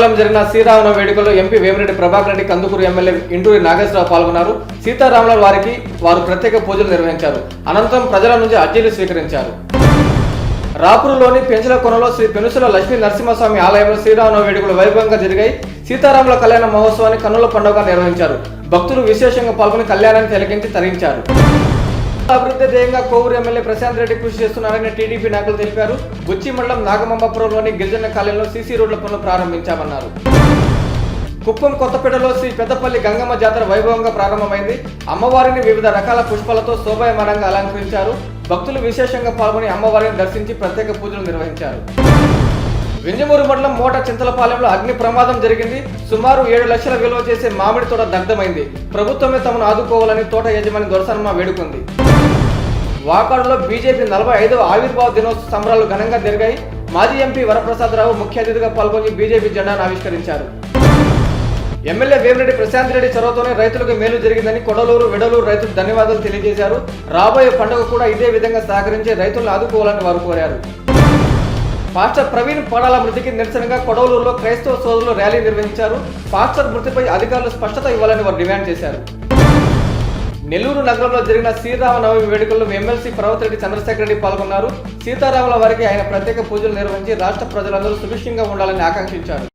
జరిగిన సీతారామ వేడుకల్లో MP Vemireddy Prabhakar Reddy Kandukur MLA Inturi Nageswararao పాల్గొన్నారు. సీతారాముల వారికి వారు ప్రత్యేక పూజలు నిర్వహించారు. అనంతరం ప్రజల నుంచి అర్జీలు స్వీకరించారు. రాపురులోని పెంచల కొనలో శ్రీ పెనుసుల లక్ష్మీ నరసింహస్వామి ఆలయంలో శ్రీరామ వేడుకలు వైభవంగా జరిగాయి. సీతారాముల కళ్యాణ మహోత్సవాన్ని కన్నుల పండుగ నిర్వహించారు. భక్తులు విశేషంగా పాల్గొని కళ్యాణాన్ని తిలకించి తరించారు. అభివృద్ధి ధ్యేయంగా కోవూరు ఎమ్మెల్యే ప్రశాంత్ రెడ్డి కృషి చేస్తున్నారని టీడీపీ నాయకులు తెలిపారు బుచ్చి మండలం నాగమంబాపురంలోని గిరిజన కాలనీలో సీసీ రోడ్ల పనులు ప్రారంభించామన్నారు. కుప్పం కొత్తపేటలో శ్రీ పెద్దపల్లి గంగమ్మ జాతర వైభవంగా ప్రారంభమైంది. అమ్మవారిని వివిధ రకాల పుష్పాలతో శోభాయమానంగా అలంకరించారు. భక్తులు విశేషంగా పాల్గొని అమ్మవారిని దర్శించి ప్రత్యేక పూజలు నిర్వహించారు. వింజమూరు మండలం మోట చింతలపాలెంలో అగ్ని ప్రమాదం జరిగింది. సుమారు ఏడు లక్షల విలువ చేసే మామిడి తోట దగ్ధమైంది. ప్రభుత్వమే తమను ఆదుకోవాలని తోట యజమాని దొరసనమ్మ వేడుకుంది. వాకాడులో బీజేపీ నలభై ఐదవ ఆవిర్భావ దినోత్సవ సంబరాలు ఘనంగా జరిగాయి. మాజీ ఎంపీ వరప్రసాదరావు ముఖ్య అతిథిగా పాల్గొని బీజేపీ జెండాను ఆవిష్కరించారు. ఎమ్మెల్యే వేమిరెడ్డి ప్రశాంత్ రెడ్డి చొరవతోనే రైతులకు మేలు జరిగిందని కొడలూరు వెడలూరు రైతులు ధన్యవాదాలు తెలియజేశారు. రాబోయే పండుగ కూడా ఇదే విధంగా సహకరించి రైతులను ఆదుకోవాలని వారు కోరారు. పాస్టర్ ప్రవీణ్ పడాల మృతికి నిరసనగా కొడవలూరులో క్రైస్తవ సోదరులు ర్యాలీ నిర్వహించారు. పాస్టర్ మృతిపై అధికారులు స్పష్టత ఇవ్వాలని వారు డిమాండ్ చేశారు. నెల్లూరు నగరంలో జరిగిన శ్రీరామనవమి వేడుకల్లో ఎమ్మెల్సీ పర్వతరెడ్డి చంద్రశేఖర్ రెడ్డి పాల్గొన్నారు. సీతారాముల వారికి ఆయన ప్రత్యేక పూజలు నిర్వహించి రాష్ట్ర ప్రజలందరూ సుభిక్షంగా ఉండాలని ఆకాంక్షించారు.